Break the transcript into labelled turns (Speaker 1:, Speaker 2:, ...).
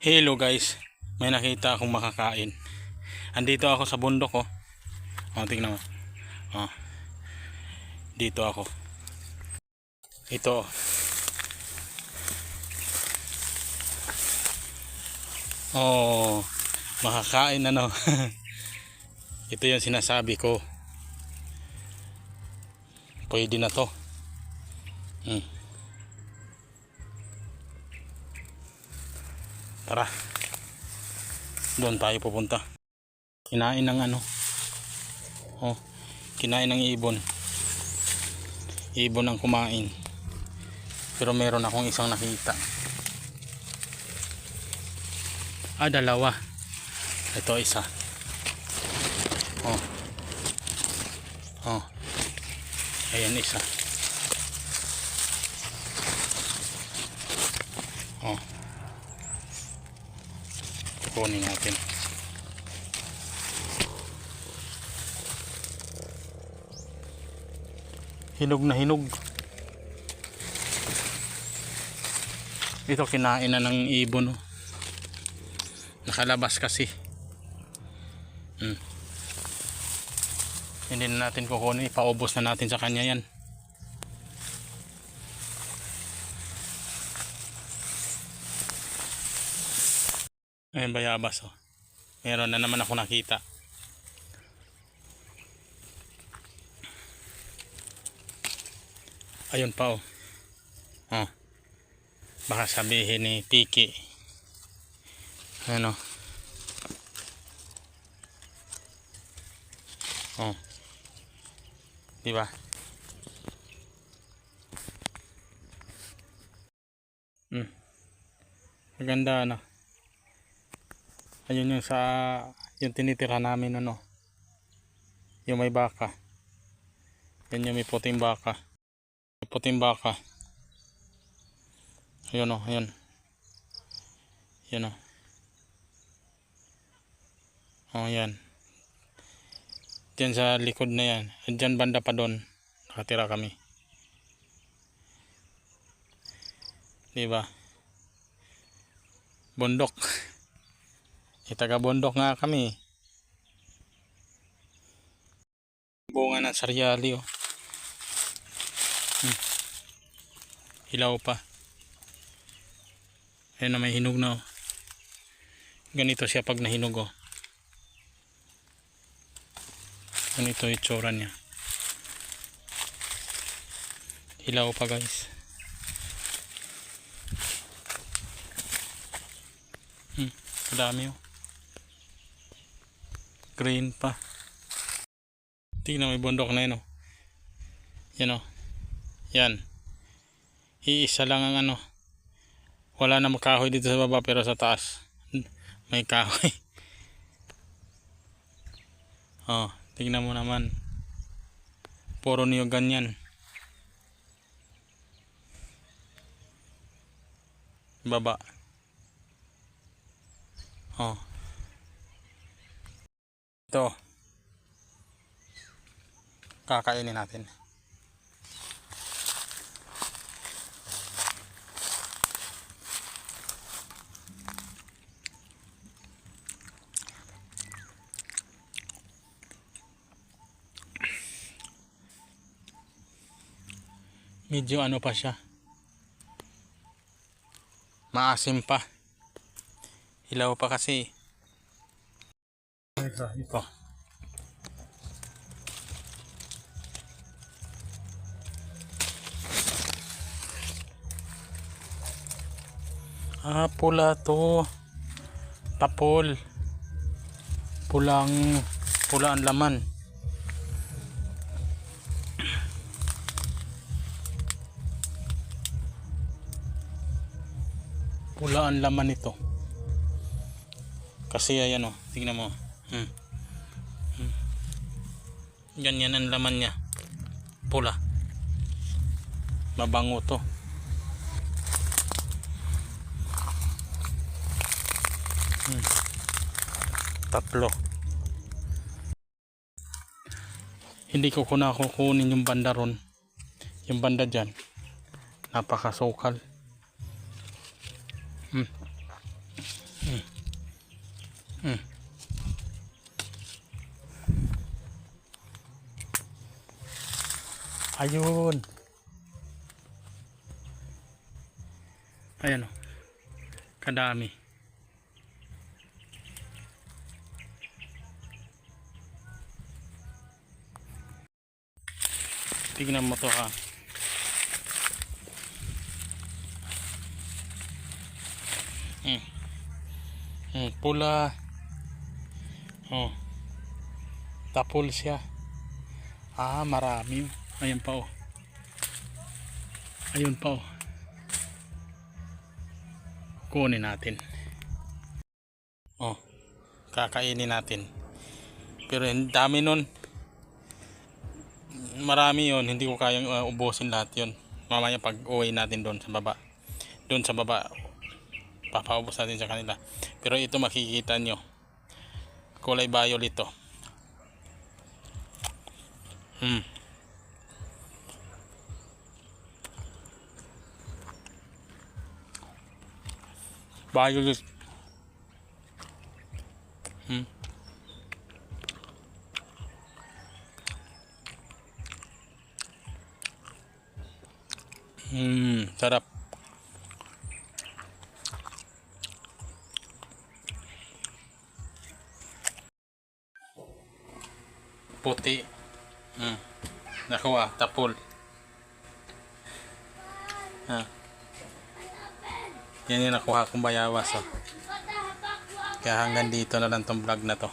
Speaker 1: Hello guys, may nakita akong makakain. Andito ako sa bundok oh. Oh, tingnan mo. Oh. Dito ako. Ito. oh. Oh, makakain ano. Ito yung sinasabi ko. Pwede na to. Hmm. Tara. Doon tayo pupunta. Kinain ng ano. Oh, kinain ng ibon. Ibon ang kumain. Pero meron akong isang nakita. Ah, dalawa. Ito isa. Oh. Oh. Ayan isa. Kukunin natin. Hinog na hinog. Ito kinain na ng ibon. Oh. Nakalabas kasi. Hmm. Hindi na natin kukunin. Ipaubos na natin sa kanya yan. Ayun bayabas oh. Meron na naman ako nakita. Ayun pa oh. Oh. Baka sabihin ni Tiki. Ano? Oh. Di ba? Hmm. Maganda ano. Ayun yung sa yung tinitira namin ano. Yung may baka. Yan yung may puting baka. May puting baka. Ayun oh, ayun. Yan oh. Oh, yan. Diyan sa likod na yan. Diyan banda pa doon. Nakatira kami. Diba? Bundok. Taga bundok nga kami. Bunga ng saryali oh. Hmm. Hilaw pa. Ayan na may hinog na oh. Ganito siya pag nahinog oh. Ganito itsura niya. Hilaw pa guys. Hmm, kadami oh. Green pa. Tingnan mo yung bundok na yun oh. Yan oh. Yan. Iisa lang ang ano. Wala na kahoy dito sa baba pero sa taas. May kahoy. oh, tingnan mo naman. Puro niyo ganyan. Baba. Oh. Ito. Kakainin natin. Medyo ano pa siya. Maasim pa. Hilaw pa kasi. Ito, ito. Ah, pula to. Tapol. Pulang, pula ang laman. Pula ang laman nito. Kasi ayan o, tingnan mo. Hmm. Hmm. Ganyan ang laman niya. Pula. Mabango to. Hmm. Tatlo. Hindi ko kuna kukunin yung banda ron. Yung banda dyan. Napakasukal. Hmm. Hmm. Hmm. Ayun. Ayan o. Kadami. Tignan mo to ha. Hmm. Hmm, pula. Oh. Tapol siya. Ah, marami. Ayan pa oh. Ayun pa oh. Kunin natin. Oh. Kakainin natin. Pero ang dami nun. Marami yon Hindi ko kayang uh, ubusin lahat yon Mamaya pag uwi natin doon sa baba. Doon sa baba. Papaubos natin sa kanila. Pero ito makikita nyo. Kulay violet to. Hmm. Violet. Hmm. Hmm, sarap. Puti. Hmm. Nakuha, tapol. Ha. Yan yung nakuha kong bayawas. Oh. Kaya hanggang dito na lang tong vlog na to.